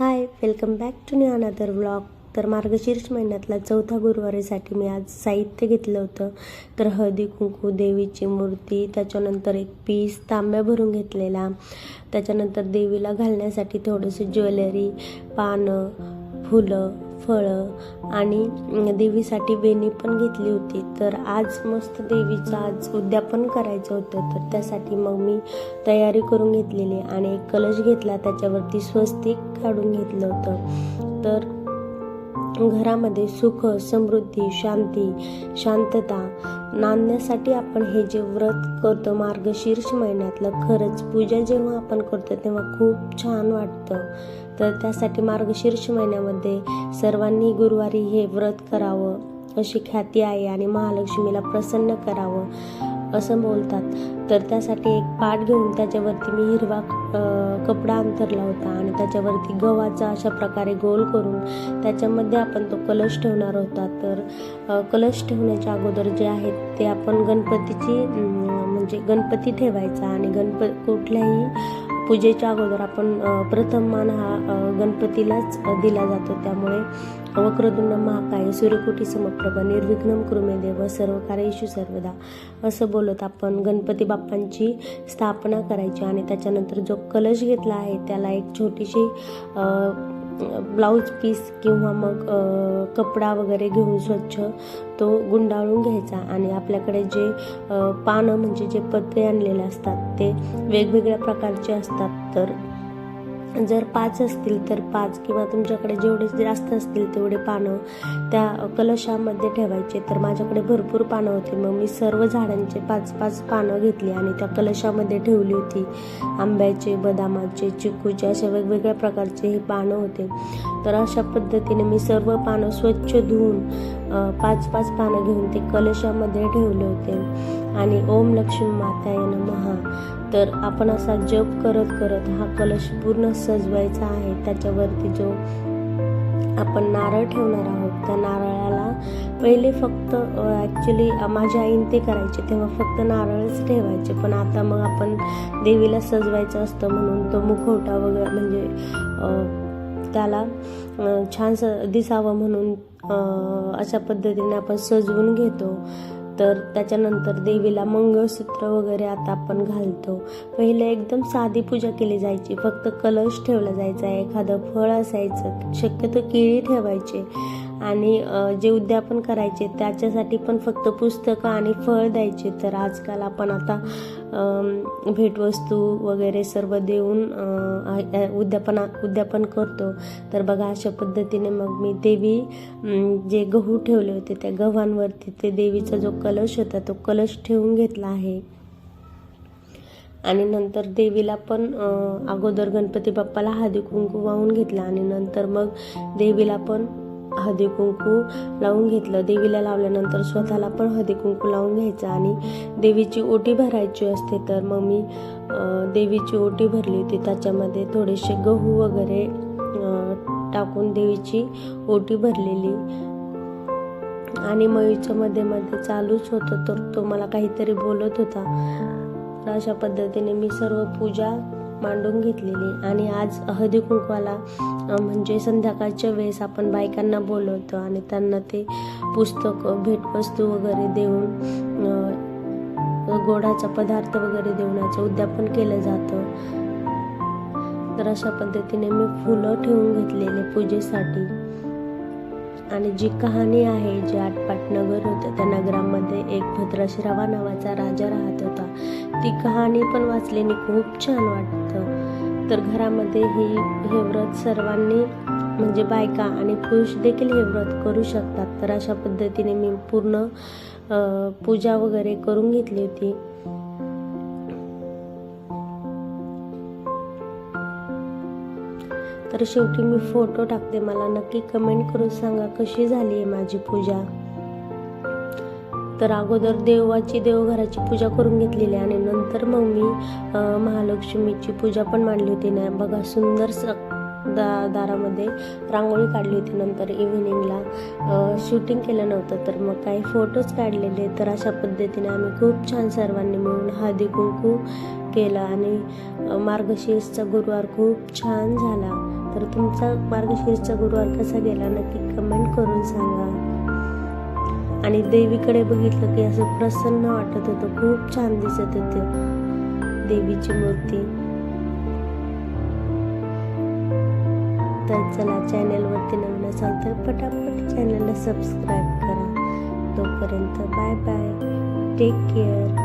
Hi welcome back to new another vlog. तर मार्गशीर्ष महिन्यातला चौथा गुरुवारीसाठी मी आज साहित्य घेतलं होतं. तर हळदी कुंकू देवीची मूर्ती त्याच्यानंतर एक पीस तांब्या भरून घेतलेला. त्याच्यानंतर देवीला घालण्यासाठी थोडीशी ज्वेलरी पानं फुलं फळं आणि देवीसाठी वेणी पण घेतली होती. तर आज मस्त देवीचं आज उद्यापन करायचं होतं. तर त्यासाठी मग मी तयारी करून घेतलेली आणि एक कलश घेतला. त्याच्यावरती स्वस्तिक काढून घेतलं होतं. तर घरामध्ये सुख समृद्धी शांती शांतता नांदण्यासाठी आपण हे जे व्रत करतो मार्गशीर्ष महिन्यातलं खरंच पूजा जेव्हा आपण करतो तेव्हा खूप छान वाटतं. तर त्यासाठी मार्गशीर्ष महिन्यामध्ये सर्वांनी गुरुवारी हे व्रत करावं अशी ख्याती आहे आणि महालक्ष्मीला प्रसन्न करावं. असं बोलतात. तर त्यासाठी एक पाट घेऊन त्याच्यावरती मी हिरवा कपडा अंतरला होता आणि त्याच्यावरती गव्हाचा अशा प्रकारे गोल करून त्याच्यामध्ये आपण तो कलश ठेवणार होता. तर कलश ठेवण्याच्या अगोदर जे आहेत ते आपण गणपतीची म्हणजे गणपती ठेवायचा आणि गणप कुठल्याही पूजेच्या अगोदर आपण प्रथम मान हा गणपतीलाच दिला जातो. त्यामुळे वक्रतुंड महाकाय सूर्यकोटी समप्रभ निर्विघ्न कृमे देव सर्व कार्येषु सर्वदा. असं बोलत आपण गणपती बाप्पांची स्थापना करायची आणि त्याच्यानंतर जो कलश घेतला आहे त्याला एक छोटीशी ब्लाऊज पीस किंवा मग कपडा वगैरे घेऊन स्वच्छ तो गुंडाळून घ्यायचा आणि आपल्याकडे जे पानं म्हणजे जे पत्रे आणलेले असतात ते वेगवेगळ्या प्रकारचे असतात. तर जर पाच असतील तर पाच किंवा तुमच्याकडे जेवढे जास्त असतील तेवढे पानं त्या कलशामध्ये ठेवायचे. तर माझ्याकडे भरपूर पानं होती. मग मी सर्व झाडांचे पाच पाच पानं घेतली आणि त्या कलशामध्ये ठेवली होती. आंब्याचे बदामाचे चिकूचे अशा वेगवेगळ्या प्रकारचे हे पानं होते. तर अशा पद्धतीने मी सर्व पानं स्वच्छ धुवून पाच पाच पानं घेऊन ते कलशामध्ये ठेवले होते. आणि ओम लक्ष्मी माताय महा तर आपण असा जप करत करत हा कलश पूर्ण सजवायचा आहे. त्याच्यावरती जो आपण नारळ ठेवणार आहोत त्या नारळाला पहिले फक्त ॲक्च्युली माझ्या आईन ते करायचे तेव्हा फक्त नारळच ठेवायचे. पण आता मग आपण देवीला सजवायचं असतं म्हणून तो मुखवटा वगैरे म्हणजे त्याला छान स दिसावं म्हणून अशा पद्धतीने आपण सजवून घेतो. तर त्याच्यानंतर देवीला मंगळसूत्र वगैरे आता आपण घालतो. पहिले एकदम साधी पूजा केली जायची. फक्त कलश ठेवला जायचा. एखादं फळ असायचं. शक्यतो केळी ठेवायचे. आणि जे उद्यापन करायचे त्याच्यासाठी पण फक्त पुस्तकं आणि फळ द्यायचे. तर आजकाल आपण आता भेटवस्तू वगैरे सर्व देऊन उद्यापन उद्यापन करतो. तर बघा अशा पद्धतीने मग मी देवी जे गहू ठेवले होते त्या गव्हांवरती ते देवीचा जो कलश होता तो कलश ठेवून घेतला आहे. आणि नंतर देवीला पण अगोदर गणपती बाप्पाला हळदी कुंकू वाहून घेतला. आणि नंतर मग देवीला पण हळदी कुंकू लावून घेतलं. देवीला लावल्यानंतर स्वतःला पण हळदी कुंकू लावून घ्यायचं आणि देवीची ओटी भरायची असते तर मग मी देवीची ओटी भरली होती. त्याच्यामध्ये थोडेसे गहू वगैरे टाकून देवीची ओटी भरलेली. आणि मयूरच्या मध्ये मध्ये चालूच होतं तर तो मला काहीतरी बोलत होता. तर अशा पद्धतीने मी सर्व पूजा मांडून घेतलेली. आणि आज हळदी कुंकवाला म्हणजे संध्याकाळच्या वेळेस आपण बायकांना बोलवतो आणि त्यांना ते पुस्तक भेटवस्तू वगैरे देऊन गोडाचा पदार्थ वगैरे देऊन याचं उद्यापन केलं जातं. तर अशा पद्धतीने मी फुलं ठेवून घेतलेले पूजेसाठी. आणि जी कहाणी आहे जे आटपाट नगर होतं त्या नगरामध्ये एक भद्रश्रवा नावाचा राजा राहत होता. ती कहाणी पण वाचल्याने खूप छान वाटतं. तर घरामध्ये ही हे व्रत सर्वांनी म्हणजे बायका आणि पुरुष देखील हे व्रत करू शकतात. तर अशा पद्धतीने मी पूर्ण पूजा वगैरे करून घेतली होती. तर शेवटी मी फोटो टाकते. मला नक्की कमेंट करून सांगा कशी झाली आहे माझी पूजा. तर अगोदर देवाची देवघराची पूजा करून घेतलेली आणि नंतर मग मी महालक्ष्मीची पूजा पण मांडली होती. ना बघा सुंदर स दा दारामध्ये रांगोळी काढली होती नंतर इव्हिनिंगला शूटिंग केलं नव्हतं तर मग काही फोटोज काढलेले. तर अशा पद्धतीने आम्ही खूप छान सर्वांनी मिळून हळदी कुंकू केलं आणि मार्गशीर्षचा गुरुवार खूप छान झाला. तर तुमचा मार्गशीर्षचा गुरुवार कसा गेला नक्की कमेंट करून सांगा. आणि देवीकडे बघितलं की असं प्रसन्न वाटत होतं खूप छान दिसत होते देवीची मूर्ती. तर चला चॅनलवरती नवीन असाल तर पटापट चॅनलला सबस्क्राईब करा. तोपर्यंत बाय बाय टेक केअर